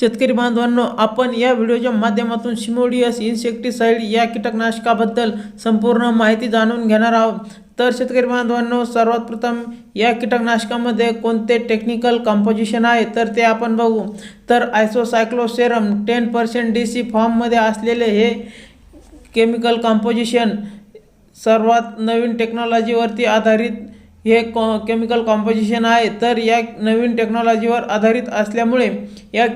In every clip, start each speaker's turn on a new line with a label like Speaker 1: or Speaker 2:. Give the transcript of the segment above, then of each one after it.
Speaker 1: शेतकरी बांधवांनो आपण या व्हिडिओच्या माध्यमातून शिमोडियस इन्सेक्टिसाइड या कीटकनाशकाबद्दल संपूर्ण माहिती जाणून घेणार आहोत. तर शेतकरी बांधवांनो सर्वात प्रथम या कीटकनाशकामध्ये कोणते टेक्निकल कंपोजिशन आहे तर ते आपण बघू. तर isocycloseram ten percent D C फॉर्ममध्ये असलेले हे केमिकल कंपोजिशन सर्वात नवीन टेक्नॉलॉजीवरती आधारित हे कॉ केमिकल कॉम्पोजिशन आहे तर या नवीन टेक्नॉलॉजीवर आधारित असल्यामुळे या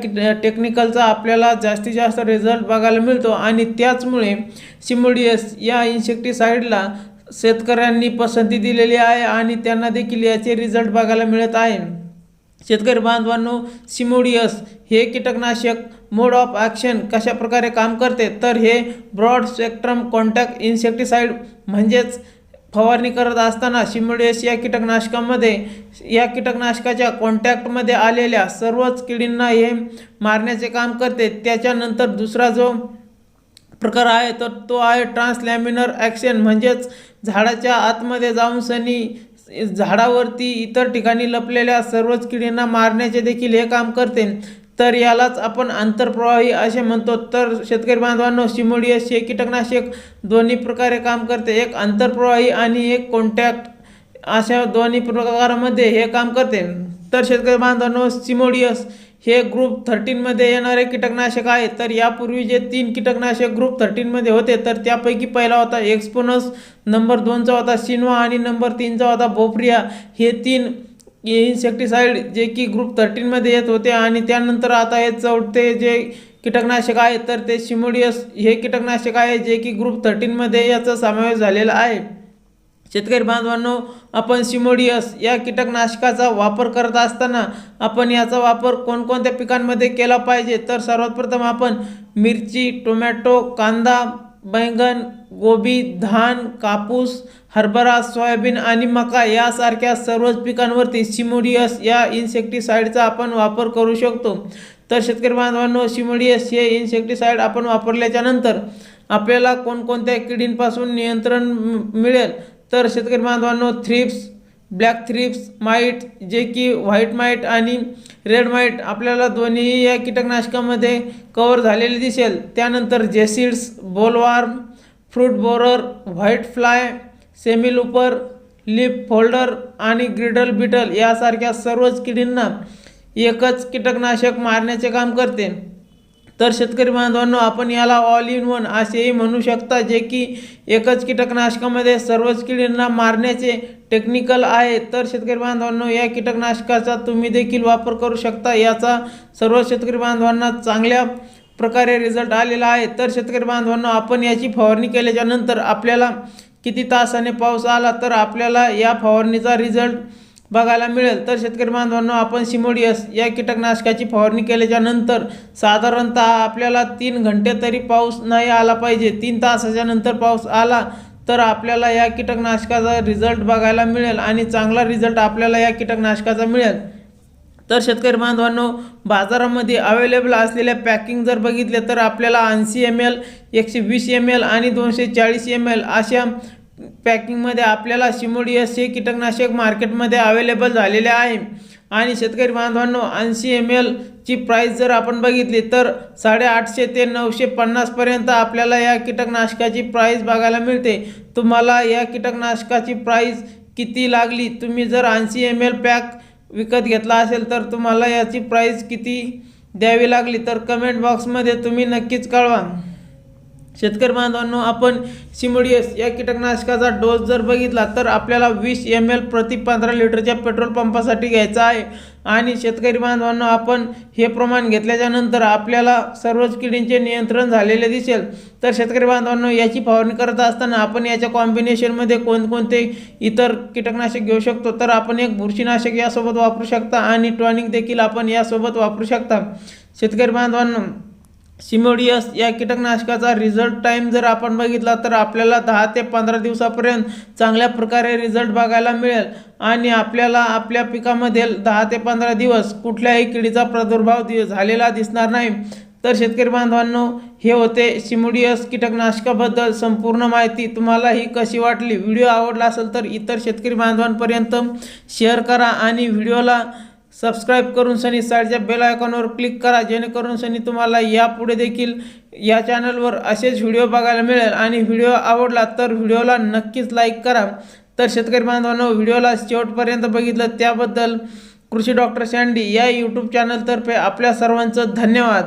Speaker 1: टेक्निकलचा आपल्याला जास्तीत जास्त रिझल्ट बघायला मिळतो आणि त्याचमुळे सिमोडियस या इन्सेक्टिसाईडला शेतकऱ्यांनी पसंती दिलेली आहे आणि त्यांना देखील याचे रिझल्ट बघायला मिळत आहे. शेतकरी बांधवांनो सिमोडियस हे कीटकनाशक मोड ऑफ ॲक्शन कशा प्रकारे काम करते? तर हे ब्रॉड स्पेक्ट्रम कॉन्टॅक्ट इन्सेक्टिसाईड म्हणजेच फवारणी करत असताना शिमडेस या कीटकनाशकामध्ये या कीटकनाशकाच्या कॉन्टॅक्टमध्ये आलेल्या सर्वच किडींना हे मारण्याचे काम करते. त्याच्यानंतर दुसरा जो प्रकार आहे तर तो आहे ट्रान्सलॅमिनर ॲक्शन. म्हणजेच झाडाच्या आतमध्ये जाऊन सनी झाडावरती इतर ठिकाणी लपलेल्या सर्वच किडींना मारण्याचे देखील हे काम करते. तर यालाच आपण आंतरप्रवाही असे म्हणतो. तर शेतकरी बांधवांनो सिमोडियस हे कीटकनाशक दोन्ही प्रकारे काम करते. एक आंतरप्रवाही आणि एक कॉन्टॅक्ट अशा दोन्ही प्रकारामध्ये हे काम करते. तर शेतकरी बांधवांनो सिमोडियस हे ग्रुप थर्टीनमध्ये येणारे कीटकनाशक आहे. तर यापूर्वी जे तीन कीटकनाशक ग्रुप थर्टीनमध्ये होते तर त्यापैकी पहिला होता एक्सपोनस नंबर दोनचा होता सिनवा आणि नंबर तीनचा होता बोफ्रिया हे तीन इन्सेक्टिसाइड जे की ग्रुप थर्टीनमध्ये येत होते आणि त्यानंतर आता हे चौथे जे कीटकनाशक आहे तर ते शिमोडियस हे कीटकनाशक आहे जे की ग्रुप थर्टीनमध्ये याचा समावेश झालेला आहे. शेतकरी बांधवांनो आपण सिमोडियस या कीटकनाशकाचा वापर करत असताना आपण याचा वापर कोणकोणत्या पिकांमध्ये केला पाहिजे? तर सर्वात प्रथम आपण मिरची टोमॅटो कांदा बैंगन गोबी धान कापूस हरभरा सोयाबीन आणि मका यासारख्या सर्वच पिकांवरती सिमोडियस या इन्सेक्टिसाईडचा आपण वापर करू शकतो. तर शेतकरी बांधवांनो सिमोडियस हे इन्सेक्टिसाईड आपण वापरल्याच्यानंतर आपल्याला कोणकोणत्या किडींपासून नियंत्रण मिळेल? तर शेतकरी बांधवांनो थ्रिप्स ब्लॅक थ्रिप्स माईट जे की व्हाईट माईट आणि रेड माईट आपल्याला दोन्ही या कीटकनाशकामध्ये कवर झालेले दिसेल. त्यानंतर jassids bollworm fruit borer white fly semilooper leaf folder आणि ग्रिडल बिटल यासारख्या सर्वच किडींना एकच कीटकनाशक मारण्याचे काम करते. तर शेतकरी बांधवांनो आपण याला ऑल इन वन असेही म्हणू शकता जे की एकच कीटकनाशकामध्ये सर्वच किडींना मारण्याचे टेक्निकल आहे. तर शेतकरी बांधवांनो या कीटकनाशकाचा तुम्ही देखील वापर करू शकता. याचा सर्व शेतकरी बांधवांना चांगल्या प्रकारे रिझल्ट आलेला आहे. तर शेतकरी बांधवांनो आपण याची फवारणी केल्याच्यानंतर आपल्याला किती तासाने पाऊस आला तर आपल्याला या फवारणीचा रिझल्ट बघायला मिळेल. तर शेतकरी बांधवांनो आपण सिमोडियस या कीटकनाशकाची फवारणी केल्याच्यानंतर साधारणतः आपल्याला तीन घंटे तरी पाऊस नाही आला पाहिजे. तीन तासाच्या नंतर पाऊस आला तर आपल्याला या कीटकनाशकाचा रिझल्ट बघायला मिळेल आणि चांगला रिझल्ट आपल्याला या कीटकनाशकाचा मिळेल. तर शेतकरी बांधवांनो बाजारामध्ये अवेलेबल असलेल्या पॅकिंग जर बघितले तर आपल्याला ऐंशी एम एल एकशे वीस एम एल आणि दोनशे चाळीस एम एल अशा पॅकिंगमध्ये आपल्याला सिमोडियस हे कीटकनाशक मार्केटमध्ये अवेलेबल झालेले आहे. आणि शेतकरी बांधवांनो ऐंशी एम एलची प्राईस जर आपण बघितली तर साडेआठशे ते नऊशे पन्नासपर्यंत आपल्याला या कीटकनाशकाची प्राईस बघायला मिळते. तुम्हाला या कीटकनाशकाची प्राईस किती लागली तुम्ही जर ऐंशी एम एल पॅक विकत घेतला असेल तर तुम्हाला याची प्राईस किती द्यावी लागली तर कमेंट बॉक्समध्ये तुम्ही नक्कीच कळवा. शेतकरी बांधवांनो आपण सिमोडियस या कीटकनाशकाचा डोस जर बघितला तर आपल्याला वीस एम एल प्रति पंधरा लिटरच्या पेट्रोल पंपासाठी घ्यायचा आहे. आणि शेतकरी बांधवांनो आपण हे प्रमाण घेतल्याच्या नंतर आपल्याला सर्वच किडींचे नियंत्रण झालेले दिसेल. तर शेतकरी बांधवांनो याची फवारणी करत असताना आपण याच्या कॉम्बिनेशनमध्ये कोणकोणते इतर कीटकनाशक घेऊ शकतो? तर आपण एक बुरशीनाशक यासोबत वापरू शकता आणि टॉनिक देखील आपण यासोबत वापरू शकता. शेतकरी बांधवांनो सिमोडियस या कीटकनाशकाचा रिझल्ट टाईम जर आपण बघितला तर आपल्याला दहा ते पंधरा दिवसापर्यंत चांगल्या प्रकारे रिझल्ट बघायला मिळेल. आणि आपल्याला आपल्या पिकामध्ये दहा ते पंधरा दिवस कुठल्याही किडीचा प्रादुर्भाव दि झालेला दिसणार नाही. तर शेतकरी बांधवांनो हे होते सिमोडियस कीटकनाशकाबद्दल संपूर्ण माहिती. तुम्हाला ही कशी वाटली? व्हिडिओ आवडला असेल तर इतर शेतकरी बांधवांपर्यंत शेअर करा आणि व्हिडिओला सबस्क्राईब करून सनी साईडच्या बेल आयकॉनवर क्लिक करा जेणेकरून सनी तुम्हाला यापुढे देखील या चॅनलवर असेच व्हिडिओ बघायला मिळेल. आणि व्हिडिओ आवडला तर व्हिडिओला नक्कीच लाईक करा. तर शेतकरी बांधवांनो व्हिडिओला शेवटपर्यंत बघितलं त्याबद्दल कृषी डॉक्टर सँडी या यूट्यूब चॅनलतर्फे आपल्या सर्वांचं धन्यवाद.